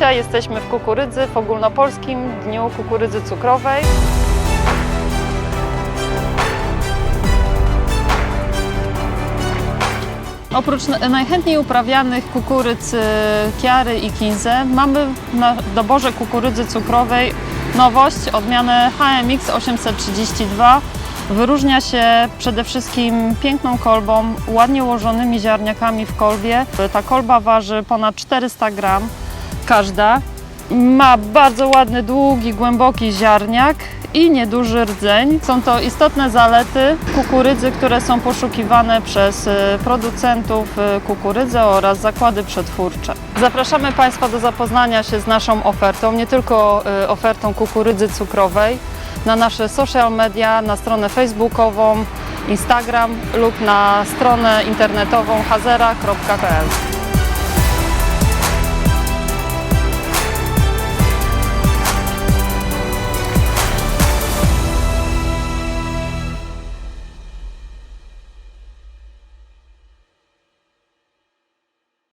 Dzisiaj jesteśmy w Kukurydzy, w ogólnopolskim Dniu Kukurydzy Cukrowej. Oprócz na- najchętniej uprawianych kukurydz y, Kiary i Kinze mamy na doborze kukurydzy cukrowej nowość, odmianę HMX 832. Wyróżnia się przede wszystkim piękną kolbą, ładnie ułożonymi ziarniakami w kolbie. Ta kolba waży ponad 400 gram każda. Ma bardzo ładny, długi, głęboki ziarniak i nieduży rdzeń. Są to istotne zalety kukurydzy, które są poszukiwane przez y, producentów y, kukurydzy oraz zakłady przetwórcze. Zapraszamy Państwa do zapoznania się z naszą ofertą, nie tylko y, ofertą kukurydzy cukrowej, na nasze social media, na stronę facebookową, Instagram lub na stronę internetową hazera.pl.